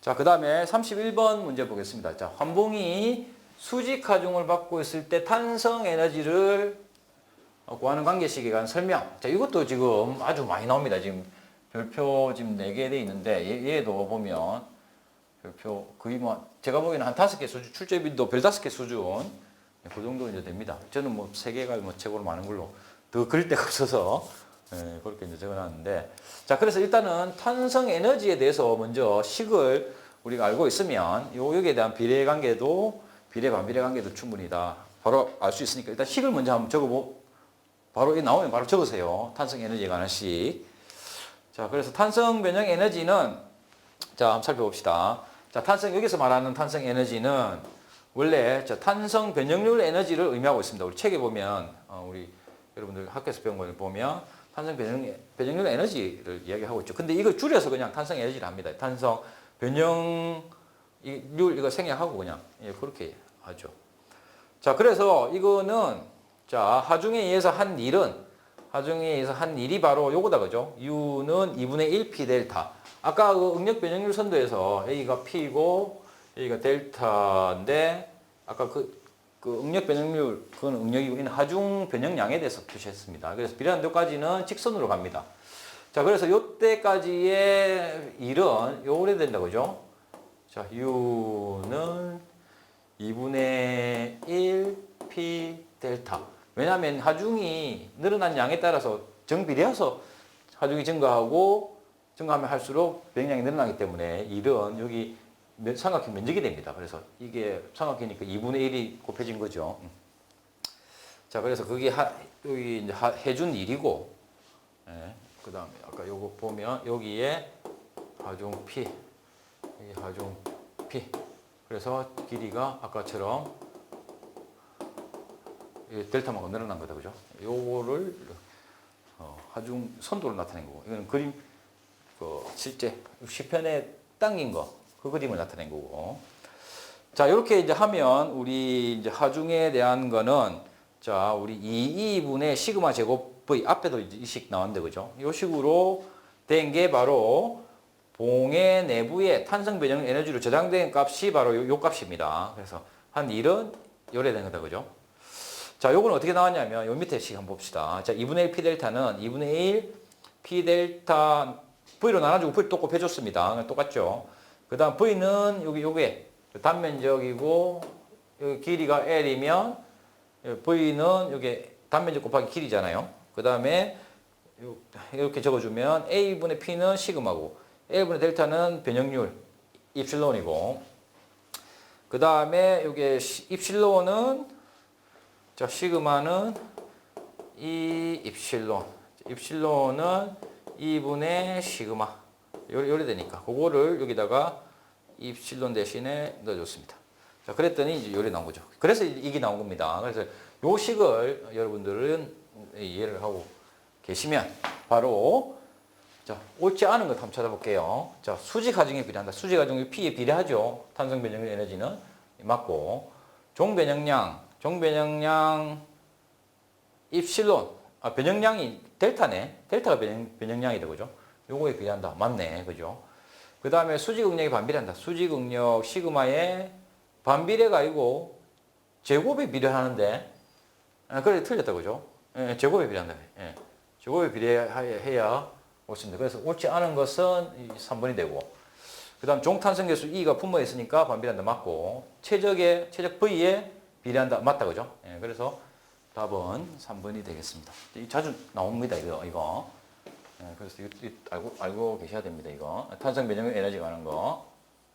자, 그 다음에 31번 문제 보겠습니다. 자, 환봉이 수직 하중을 받고 있을 때 탄성 에너지를 구하는 관계식에 관한 설명. 자, 이것도 지금 아주 많이 나옵니다. 지금 별표 지금 4개 돼 있는데 얘, 얘도 보면 별표 거의 뭐 제가 보기에는 한 다섯 개 수준 출제빈도 별 다섯 개 수준 네, 그 정도 이제 됩니다. 저는 뭐세 개가 뭐 최고로 많은 걸로 더 그릴 데가 없어서 예, 그렇게 이제 적어놨는데 자 그래서 일단은 탄성 에너지에 대해서 먼저 식을 우리가 알고 있으면 요 여기에 대한 비례 관계도 비례 반비례 관계도 충분히 다 바로 알 수 있으니까 일단 식을 먼저 한번 적어보 바로 이 나오면 바로 적으세요. 탄성 에너지에 관한 식. 자 그래서 탄성 변형 에너지는 자 한번 살펴봅시다. 자 탄성 여기서 말하는 탄성 에너지는 원래 저 탄성 변형률 에너지를 의미하고 있습니다. 우리 책에 보면 어, 우리 여러분들 학교에서 배운 걸 보면 탄성 변형, 변형률 에너지를 이야기하고 있죠. 근데 이걸 줄여서 그냥 탄성 에너지를 합니다. 탄성 변형률 이거 생략하고 그냥 예, 그렇게 하죠. 자 그래서 이거는 자 하중에 의해서 한 일은 하중에 의해서 한 일이 바로 요거다 그죠? U는 2분의 1 P 델타. 아까 그 응력 변형률 선도에서 A가 P고 A가 델타인데 아까 그, 그 응력 변형률 그건 응력이고 이는 하중 변형량에 대해서 표시했습니다. 그래서 비례한 데까지는 직선으로 갑니다. 자 그래서 요때까지의 일은 요래 된다 그죠? 자 U는 2분의 1 P 델타. 왜냐하면 하중이 늘어난 양에 따라서 정비례해서 하중이 증가하고 증가하면 할수록 변형량이 늘어나기 때문에 일은 여기 면- 삼각형 면적이 됩니다. 그래서 이게 삼각형이니까 2분의 1이 곱해진 거죠. 음. 자, 그래서 그게 하, 여기 이제 하- 해준 일이고, 예, 그 다음에 아까 요거 보면 여기에 하중 P, 여기 하중 P. 그래서 길이가 아까처럼 이 델타만큼 늘어난 거다, 그죠? 요거를 어, 하중 선도로 나타낸 거고, 이거는 그림 그 실제 시편에 당긴 거, 그 그림을 나타낸 거고. 자, 이렇게 이제 하면 우리 이제 하중에 대한 거는 자, 우리 2, 2분의 시그마 제곱 V 앞에도 이제 이식 나왔는데 그죠? 이 식으로 된 게 바로 봉의 내부에 탄성 변형 에너지로 저장된 값이 바로 요, 요 값입니다. 그래서 한 1은 요래 된 거다 그죠? 자, 요건 어떻게 나왔냐면 요 밑에 식 한번 봅시다. 자, 2분의 1 P 델타는 2분의 1 P 델타 V로 나눠주고 V 또 곱해줬습니다. 똑같죠? 그 다음 V는 여기 요게 단면적이고 여기 길이가 L이면 V는 여기 단면적 곱하기 길이잖아요. 그 다음에 이렇게 적어주면 A분의 P는 시그마고 L분의 델타는 변형률 입실론이고. 그 다음에 여기 입실론은 자 시그마는 이 입실론. 입실론은 2분의 시그마 요- 요래 되니까 그거를 여기다가 입실론 대신에 넣어줬습니다. 자 그랬더니 이제 요래 나온 거죠. 그래서 이게 나온 겁니다. 그래서 요 식을 여러분들은 이해를 하고 계시면 바로 자 옳지 않은 것 한번 찾아볼게요. 자 수직 하중에 비례한다. 수직 하중이 P에 비례하죠. 탄성 변형 에너지는 맞고 종 변형량 종 변형량 입실론 아 변형량이 델타네. 델타가 변형, 변형량이다 그죠? 요거에 비례한다. 맞네. 그죠? 그 다음에 수직 응력이 반비례한다. 수직 응력 시그마의 반비례가 아니고 제곱에 비례하는데 아, 그래 틀렸다 그죠? 예, 제곱에 비례한다. 예. 제곱에 비례해야 옳습니다. 그래서 옳지 않은 것은 이 3번이 되고 그 다음 종탄성계수 E가 분모에 있으니까 반비례한다 맞고 최적의 최적 V에 비례한다 맞다 그죠? 예, 그래서 답은 3번이 되겠습니다. 이 자주 나옵니다 이거 이거. 예, 그래서 이, 이 알고 알고 계셔야 됩니다 이거 탄성 변형 에너지 관한 거.